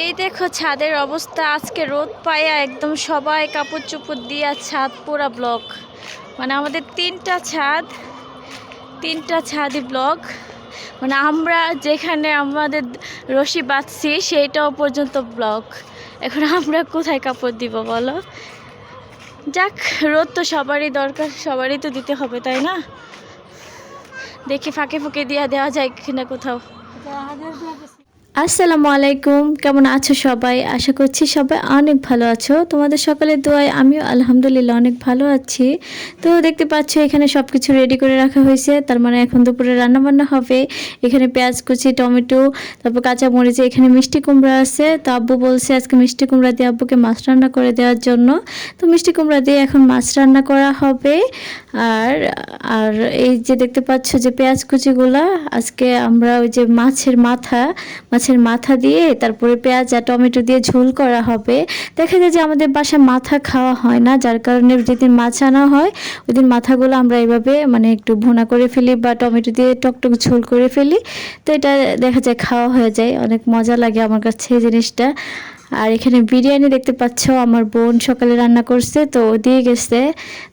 এই দেখো ছাদের অবস্থা, আজকে রোদ পায়া একদম সবাই কাপড় চোপড় দিয়া ছাদ পুরা ব্লক। মানে আমাদের তিনটা ছাদ, তিনটা ছাদই ব্লক। মানে আমরা যেখানে আমাদের রশি বাঁধছি সেইটাও পর্যন্ত ব্লক। এখন আমরা কোথায় কাপড় দিব বলো? যাক, রোদ তো সবারই দরকার, সবারই তো দিতে হবে, তাই না? দেখি ফাঁকে ফুঁকে দিয়া দেওয়া যায় কিনা কোথাও। আসসালামু আলাইকুম। কেমন আছো সবাই? আশা করছি সবাই অনেক ভালো আছো। তোমাদের সকালের দোয়ায় আমিও আলহামদুলিল্লাহ অনেক ভালো আছি। তো দেখতে পাচ্ছ, এখানে সব কিছু রেডি করে রাখা হয়েছে। তার মানে এখন দুপুরে রান্নাবান্না হবে। এখানে পেঁয়াজ কুচি, টমেটো, তারপর কাঁচা মরিচ, এখানে মিষ্টি কুমড়া আছে। তো আব্বু বলছে আজকে মিষ্টি কুমড়া দিয়ে আব্বুকে মাছ রান্না করে দেওয়ার জন্য। তো মিষ্টি কুমড়া দিয়ে এখন মাছ রান্না করা হবে। আর আর এই যে দেখতে পাচ্ছ যে পেঁয়াজ কুচিগুলা, আজকে আমরা ওই যে মাছের মাথা মাছের মাথা দিয়ে, তারপরে পেঁয়াজ আর টমেটো দিয়ে ঝোল করা হবে। দেখা যায় যে আমাদের বাসায় মাথা খাওয়া হয় না, যার কারণে যেদিন মাছ আনা হয় ওই দিন মাথাগুলো আমরা এইভাবে মানে একটু ভুনা করে ফেলি বা টমেটো দিয়ে টকটক ঝোল করে ফেলি। তো এটা দেখা যায় খাওয়া হয়ে যায়, অনেক মজা লাগে আমার কাছে এই জিনিসটা। আর এখানে বিরিয়ানি দেখতে পাচ্ছ, আমার বোন সকালে রান্না করছে, তো ও দিয়ে গেছে।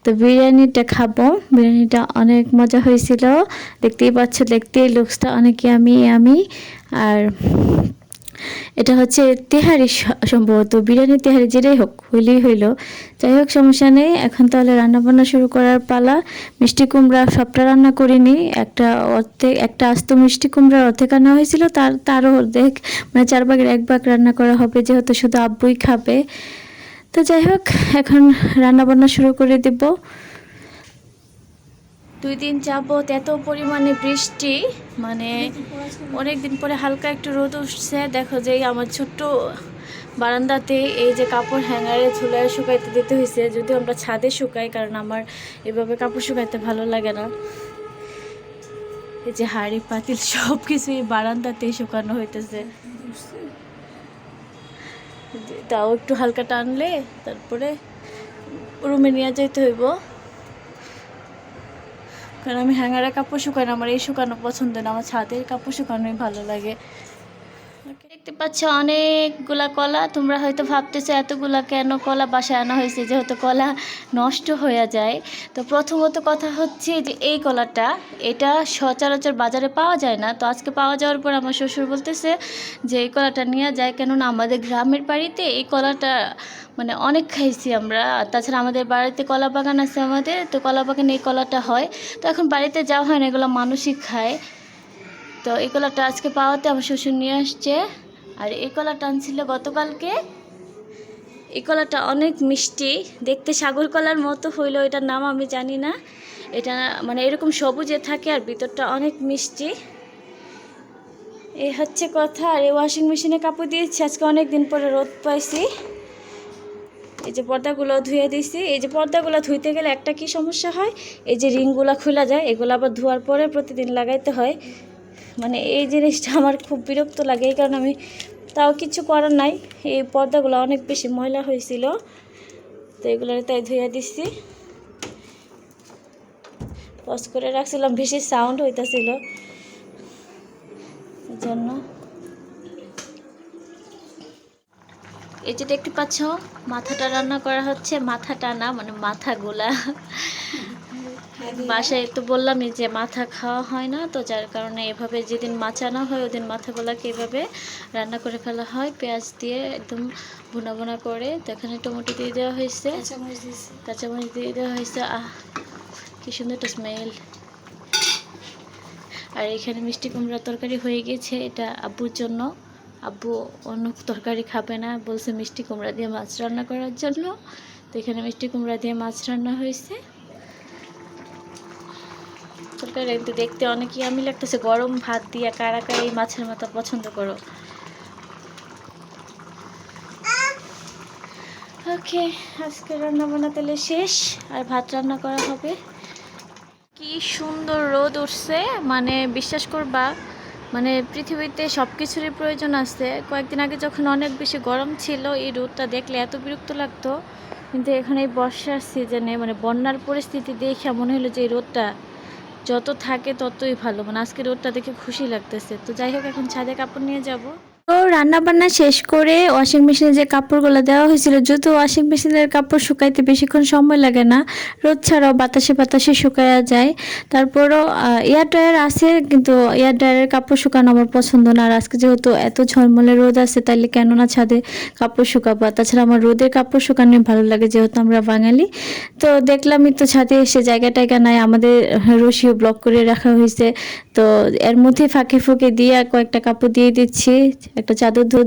তো বিরিয়ানিটা খাব, বিরিয়ানিটা অনেক মজা হয়েছিল। দেখতেই পাচ্ছ, দেখতেই লুকসটা অনেক আমি আমি আর এটা হচ্ছে তেহারি সম্ভবত বিরিয়ানি তেহারি যেটাই হোক, হইলেই হইল। যাই হোক, সমস্যা নেই। এখন তাহলে রান্না বান্না শুরু করার পালা। মিষ্টি কুমড়া সবটা রান্না করিনি একটা অর্ধেক একটা আস্ত মিষ্টি কুমড়ার অর্ধেক আনা হয়েছিল। তার, তারও অর্ধেক মানে চার ভাগের এক ভাগ রান্না করা হবে, যেহেতু শুধু আব্বুই খাবে। তো যাই হোক, এখন রান্না বান্না শুরু করে দেব। দুই দিন যাবত এত পরিমাণে বৃষ্টি মানে অনেক দিন পরে হালকা একটু রোদ উঠছে। দেখো যে আমার ছোট্ট বারান্দাতে এই যে কাপড় হ্যাঙ্গারে ঝুলায় শুকাইতে দিতে হয়েছে যদিও আমরা ছাদে শুকাই, কারণ আমার এভাবে কাপড় শুকাইতে ভালো লাগে না। এই যে হাড়ি, পাতিল সব কিছু এই বারান্দাতেই শুকানো হইতেছে। তাও একটু হালকা টানলে তারপরে রুমে নিয়ে যাইতে হইব। কারণ আমি হ্যাঙ্গারের কাপড় শুকানো আমার এই শুকানো পছন্দ না, আমার ছাদের কাপড় শুকানোই ভালো লাগে। দেখতে পাচ্ছ অনেকগুলা কলা। তোমরা হয়তো ভাবতেছো, এতগুলা কেন কলা বাসায় আনা হয়েছে? যেহেতু কলা নষ্ট হয়ে যায়। তো প্রথমত কথা হচ্ছে যে, এই কলাটা, এটা সচরাচর বাজারে পাওয়া যায় না। তো আজকে পাওয়া যাওয়ার পর আমার শ্বশুর বলতেছে যে, এই কলাটা নিয়ে যায়। কেননা আমাদের গ্রামের বাড়িতে এই কলাটা মানে অনেক খাইছি আমরা। তাছাড়া আমাদের বাড়িতে কলা বাগান আছে আমাদের। তো কলা বাগানে এই কলাটা হয়। তো এখন বাড়িতে যাওয়া হয় না, এগুলো মানুষই খায়। তো এই কলাটা আজকে পাওয়াতে আমার শ্বশুর নিয়ে আসছে। আর এই কলাটা আনছিল গতকালকে? এই কলাটা অনেক মিষ্টি। দেখতে সাগর কলার মতো হইলেও এটার নাম আমি জানি না। এটা মানে এরকম সবুজে থাকে আর ভিতরটা অনেক মিষ্টি। এই হচ্ছে কথা, আর এই ওয়াশিং মেশিনে কাপড় দিয়েছি, আজকে অনেক দিন পরে রোদ পাইছি। এই যে পর্দাগুলো ধুয়ে দিয়েছি। এই যে পর্দাগুলো ধুইতে গেলে একটা কি সমস্যা হয়? এই যে রিংগুলো খোলা যায়, এগুলো আবার ধোয়ার পরে প্রতিদিন লাগাইতে হয়। মানে এই জিনিসটা আমার খুব বিরক্ত লাগে, এই কারণে আমি তাও কিছু করার নাই। এই পর্দাগুলো অনেক বেশি ময়লা হয়েছিল, তো এগুলো তাই ধুয়ে দিচ্ছি পজ করে রাখছিলাম, বেশি সাউন্ড হইতেছিল। জন্য। এই যে দেখতে পাচ্ছ, মাথাটা রান্না করা হচ্ছে, মাথাটা না মানে মাথাগুলা। বাসায় তো বললামই যে মাথা খাওয়া হয় না তো যার কারণে এভাবে যেদিন মাছ আনা হয় ওদিন মাথাগুলাকে এভাবে রান্না করে ফেলা হয়। পেঁয়াজ দিয়ে একদম ভুনা ভুনা করে তো এখানে টমেটো দিয়ে দেওয়া হয়েছে। কাঁচামরিচ দিয়ে দেওয়া হয়েছে আহ কি সুন্দর একটা স্মেল আর এখানে মিষ্টি কুমড়ার তরকারি হয়ে গেছে এটা আব্বুর জন্য। আব্বু অন্য তরকারি খাবে না বলছে মিষ্টি কুমড়া দিয়ে মাছ রান্না করার জন্য। তো এখানে মিষ্টি কুমড়া দিয়ে মাছ রান্না হয়েছে। তরকারি কিন্তু দেখতে অনেক ইয়ামি লাগতেছে গরম ভাত দিয়ে কারা কারা এই মাছের মাথা পছন্দ করো। ওকে আজকে রান্না বান্না তাহলে শেষ, আর ভাত রান্না করা হবে। কি সুন্দর রোদ উঠছে মানে বিশ্বাস করবা মানে পৃথিবীতে সব কিছুরই প্রয়োজন আছে। কয়েকদিন আগে যখন অনেক বেশি গরম ছিল, এই রোদটা দেখলে এত বিরক্ত লাগতো। কিন্তু এখানে এই বর্ষার সিজনে মানে বন্যার পরিস্থিতি দেখে মনে হলো যে এই রোদটা যত থাকে ততই ভালো। মানে আজকে রোদটা দেখে খুশি লাগতেছে। তো যাই হোক, এখন ছাদে কাপড় নিয়ে যাব। তো রান্না বান্না শেষ করে ওয়াশিং মেশিনে যে কাপড়গুলো দেওয়া হয়েছিল, যেহেতু ওয়াশিং মেশিনের কাপড় শুকাইতে বেশিক্ষণ সময় লাগে না, রোদ ছাড়াও বাতাসে বাতাসে শুকায়া যায়। তারপরও এয়ার ড্রায়ার আছে, কিন্তু এয়ার ড্রায়ারের কাপড় শুকানো আমার পছন্দ না। আর আজকে যেহেতু এত ঝলমলে রোদ আছে, তাইলে কেননা ছাদে কাপড় শুকাবো? তাছাড়া আমার রোদের কাপড় শুকানো ভালো লাগে, যেহেতু আমরা বাঙালি। তো দেখলামই তো ছাদে এসে জায়গা টায়গা নাই, আমাদের রশিও ব্লক করে রাখা হয়েছে। তো এর মধ্যে ফাঁকে ফুঁকে দিয়ে কয়েকটা কাপড় দিয়ে দিচ্ছি। একটা চাদর ধরে